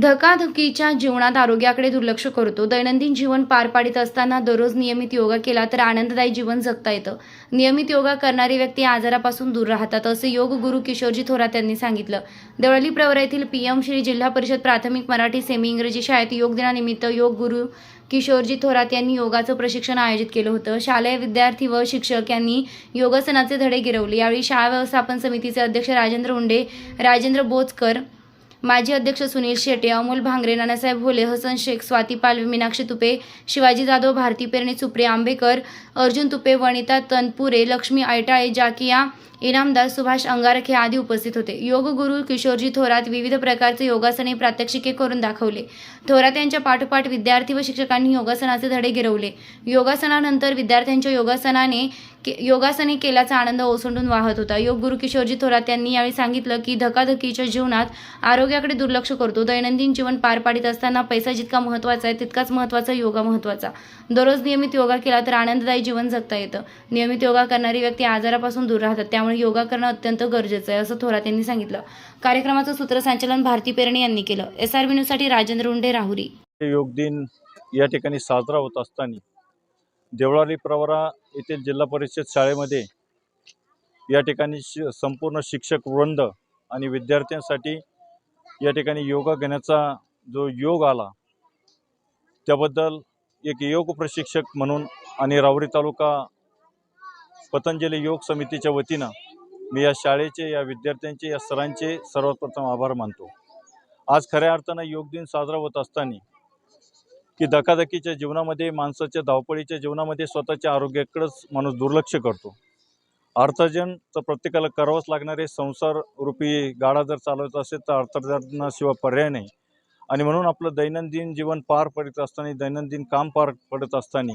धकाधकीच्या जीवनात आरोग्याकडे दुर्लक्ष करतो. दैनंदिन जीवन पार पाडित असताना दररोज नियमित योगा केला तर आनंददायी जीवन जगता येतं. नियमित योगा करणारी व्यक्ती आजारापासून दूर राहतात असे योग गुरु किशोरजी थोरात यांनी सांगितलं. देवळाली प्रवरा येथील पीएम श्री जिल्हा परिषद प्राथमिक मराठी सेमी इंग्रजी शाळेत योग दिनानिमित्त योग गुरु किशोरजी थोरात यांनी योगाचं प्रशिक्षण आयोजित केलं होतं. शालेय विद्यार्थी व शिक्षक यांनी योगासनाचे धडे गिरवले. यावेळी शाळा व्यवस्थापन समितीचे अध्यक्ष राजेंद्र उंडे राजेंद्र बोचकर माजी अध्यक्ष सुनील शेटे अमोल भांगरे नानासाहेब भोले हसन शेख स्वाती पालवे मीनाक्षी तुपे शिवाजी जाधव भारती पेरणे सुप्रिया आंबेकर अर्जुन तुपे वनिता तनपुरे लक्ष्मी आयटाळे जाकिया इनामदार सुभाष अंगारखे आदी उपस्थित होते. योग गुरु किशोरजी थोरात विविध प्रकारचे योगासने प्रात्यक्षिके करून दाखवले. थोरात यांच्या पाठोपाठ विद्यार्थी व शिक्षकांनी योगासनाचे धडे गिरवले. योगासनानंतर विद्यार्थ्यांच्या योगासनाने के- योगासने केल्याचा आनंद ओसंडून वाहत होता. योग गुरु किशोरजी थोरात यांनी यावेळी सांगितलं की धकाधकीच्या जीवनात आरोग्याकडे दुर्लक्ष करतो. दैनंदिन जीवन पार पाडित असताना पैसा जितका महत्त्वाचा आहे तितकाच महत्त्वाचा योगा महत्त्वाचा. दररोज नियमित योगा केला तर आनंददायी जीवन जगता येतं. नियमित योगा करणारी व्यक्ती आजारापासून दूर राहतात. त्यामुळे योगा करणं अत्यंत गरजेचं आहे असं थोरात यांनी सांगितलं. कार्यक्रमाचं सूत्रसंचालन भारती पेरणे यांनी केलं. एस आर न्यूजसाठी राजेंद्र उंडे राहुरी. योग दिन या ठिकाणी साजरा होत असताना देवळाली प्रवरा येथील जिल्हा परिषद शाळेमध्ये या ठिकाणी शि संपूर्ण शिक्षक वृंद आणि विद्यार्थ्यांसाठी या ठिकाणी योगा घेण्याचा जो योग आला त्याबद्दल एक योग प्रशिक्षक म्हणून आणि रावरी तालुका पतंजली योग समितीच्या वतीनं मी या शाळेचे या विद्यार्थ्यांचे या सरांचे सर्वप्रथम आभार मानतो. आज खऱ्या अर्थानं योग दिन साजरा होत असताना की धकाधकीच्या जीवनामध्ये माणसाच्या धावपळीच्या जीवनामध्ये स्वतःच्या आरोग्याकडंच माणूस दुर्लक्ष करतो. अर्थार्जन तर प्रत्येकाला करावंच लागणारे संसार रूपी गाडा जर चालवायचा असेल तर अर्थार्जनाशिवाय पर्याय नाही. आणि म्हणून आपलं दैनंदिन जीवन पार पडत असताना दैनंदिन काम पार पडत असताना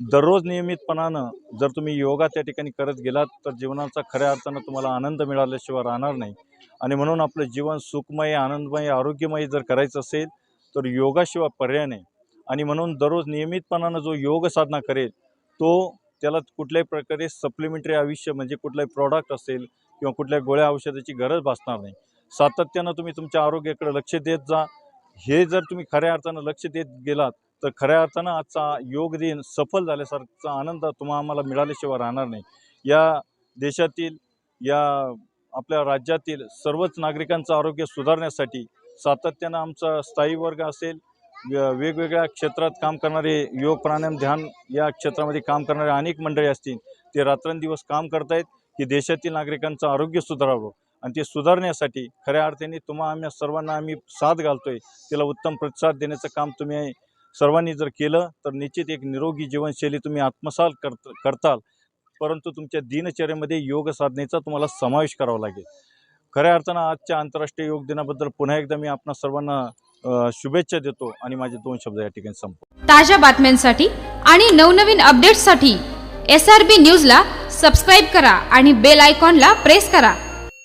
दररोज नियमितपणानं जर तुम्ही योगा त्या ठिकाणी करत गेलात तर जीवनाचा खऱ्या अर्थानं तुम्हाला आनंद मिळाल्याशिवाय राहणार नाही. आणि म्हणून आपलं जीवन सुखमय आनंदमय आरोग्यमय जर करायचं असेल तर योगाशिवाय पर्याय नाही. आणि म्हणून दररोज नियमितपणानं जो योग साधना करेल तो त्याला कुठल्याही प्रकारे सप्लिमेंटरी आयुष्य म्हणजे कुठलाही प्रॉडक्ट असेल किंवा कुठल्या गोळ्या औषधाची गरज भासणार नाही. सातत्यानं तुम्ही तुमच्या आरोग्याकडे लक्ष देत जा. हे जर तुम्ही खऱ्या अर्थानं लक्ष देत गेलात तर खऱ्या अर्थानं आजचा योग दिन सफल झाल्यासारखा आनंद तुम्हा आम्हाला मिळाल्याशिवाय राहणार नाही. या देशातील या आपल्या राज्यातील सर्वच नागरिकांचं आरोग्य सुधारण्यासाठी सातत्यानं आमचा स्थायी वर्ग असेल वेगवेगळ्या क्षेत्रात काम करणारे योग प्राणायाम ध्यान या क्षेत्रामध्ये काम करणारे अनेक मंडळी असतील ते रात्रंदिवस काम करतायत. की देशातील नागरिकांचं आरोग्य सुधारावं आणि ते सुधारण्यासाठी खऱ्या अर्थाने तुम्हा आम्ही सर्वांना आम्ही साथ घालतोय. तिला उत्तम प्रतिसाद देण्याचं काम तुम्ही सर्वांनी जर केलं तर निश्चित एक निरोगी जीवनशैली तुम्ही आत्मसात करत करताल. परंतु तुमच्या दिनचर्येमध्ये योग साधनेचा तुम्हाला समावेश करावा लागेल. खऱ्या अर्थानं आजच्या आंतरराष्ट्रीय योग दिनाबद्दल पुन्हा एकदा मी आपणा सर्वांना शुभेच्छा देतो आणि माझे दोन शब्द या ठिकाणी संपतो ताज्या बातम्यांसाठी आणि नवनवीन अपडेट्ससाठी एस आर बी न्यूजला सबस्क्राईब करा आणि बेल आयकॉनला प्रेस करा.